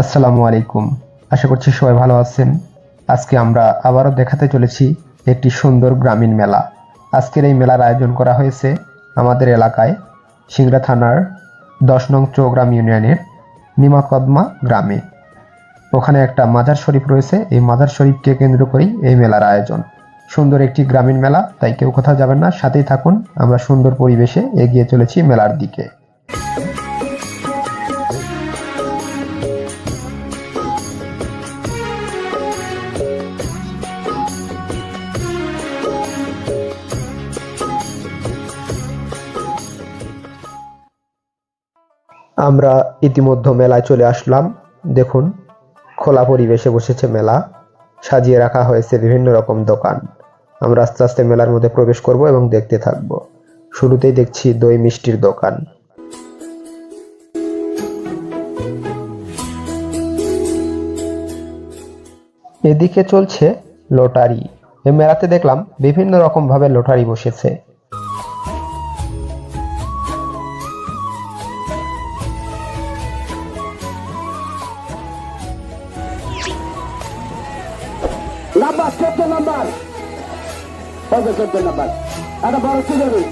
আসসালামু আলাইকুম। আশা করছি সবাই ভালো আছেন। আজকে আমরা আবারও দেখাতে চলেছি একটি সুন্দর গ্রামীণ মেলা। আজকের এই মেলার আয়োজন করা হয়েছে আমাদের এলাকায় সিংড়া থানার দশ নং চৌগ্রাম ইউনিয়নের নিমাকদমা গ্রামে। ওখানে একটা মাজার শরীফ রয়েছে। এই মাজার শরীফকে কেন্দ্র করেই এই মেলার আয়োজন। সুন্দর একটি গ্রামীণ মেলা, তাই কেউ কোথাও যাবেন না। সাথেই থাকুন, আমরা সুন্দর পরিবেশে এগিয়ে চলেছি মেলার দিকে। আমরা ইতিমধ্যে মেলায় চলে আসলাম। দেখুন খোলা পরিবেশে বসেছে মেলা। সাজিয়ে রাখা হয়েছে বিভিন্ন রকম দোকান। আমরা আস্তে আস্তে মেলার মধ্যে প্রবেশ করব এবং দেখতে থাকব। শুরুতেই দেখছি দই মিষ্টির দোকান। এদিকে চলছে লটারি। এই মেলাতে দেখলাম বিভিন্ন রকম ভাবে লটারি বসেছে। নাম্বার চোদ্দ নাম্বার। কত চোদ্দ নাম্বার। একটা বড় সুযোগী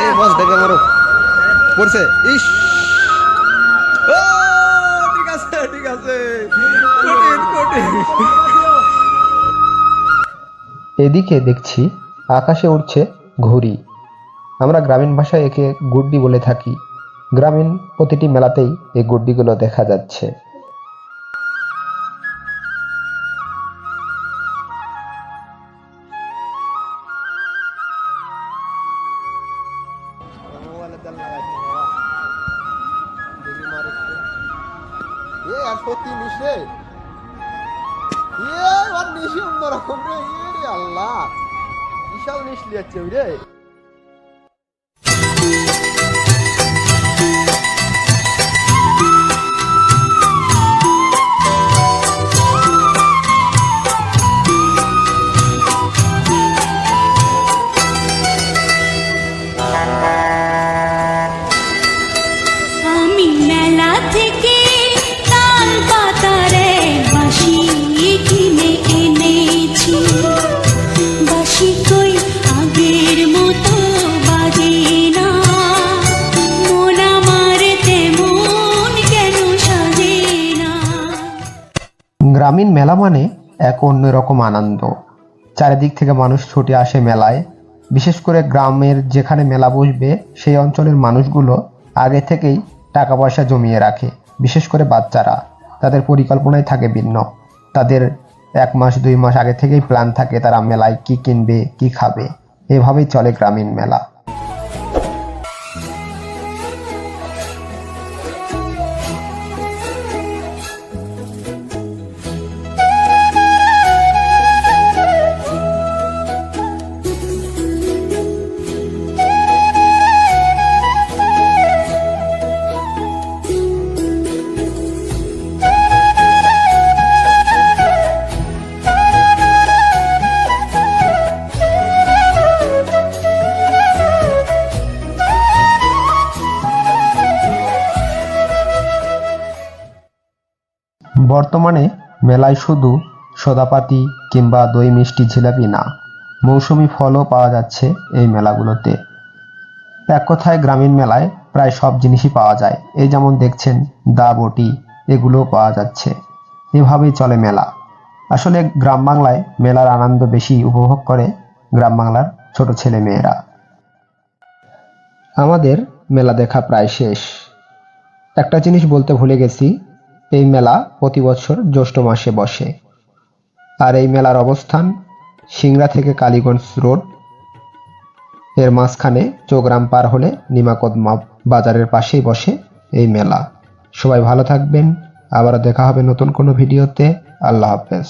এই বস দেখে মারো পড়ছে। ইস। ঠিক আছে ঠিক আছে। কঠিন কঠিন। এদিকে দেখছি আকাশে উড়ছে ঘুড়ি। আমরা গ্রামীণ ভাষায় একে গুড্ডি বলে থাকি। গ্রামীণ প্রতিটি মেলাতেই এই গুড্ডিগুলো দেখা যাচ্ছে। আল্লাহ। রে। আমি মেলা থেকে তাল গ্রামীণ মেলা মানে এক অন্যরকম আনন্দ। চারিদিক থেকে মানুষ ছুটে আসে মেলায়। বিশেষ করে গ্রামের যেখানে মেলা বসবে, সেই অঞ্চলের মানুষগুলো আগে থেকেই টাকা পয়সা জমিয়ে রাখে, বিশেষ করে বাচ্চারা। তাদের পরিকল্পনায় থাকে ভিন্ন। তাদের এক মাস, দুই মাস আগে থেকেই প্ল্যান থাকে তারা মেলায় কি কিনবে, কি খাবে। এভাবেই চলে গ্রামীণ মেলা। বর্তমানে মেলায় শুধু সোদাপাতি কিংবা দই মিষ্টি জিলাপি না, মৌসুমি ফলও পাওয়া যাচ্ছে এই মেলাগুলোতে। এক কথায় গ্রামীণ মেলায় প্রায় সব জিনিসই পাওয়া যায়। এই যেমন দেখছেন দা বটি, এগুলোও পাওয়া যাচ্ছে। এভাবেই চলে মেলা। আসলে গ্রাম বাংলায় মেলার আনন্দ বেশি উপভোগ করে গ্রাম বাংলার ছোট ছেলে মেয়েরা। আমাদের মেলা দেখা প্রায় শেষ। একটা জিনিস বলতে ভুলে গেছি এই মেলা প্রতি বছর জ্যৈষ্ঠ মাসে বসে। আর এই মেলার অবস্থান সিংড়া থেকে কালীগঞ্জ রোড। এর মাঝখানে চোগ্রাম পার হলে নিমাকদ বাজারের পাশেই বসে এই মেলা। সবাই ভালো থাকবেন। আবার দেখা হবে নতুন কোনো ভিডিওতে। আল্লাহ হাফেজ।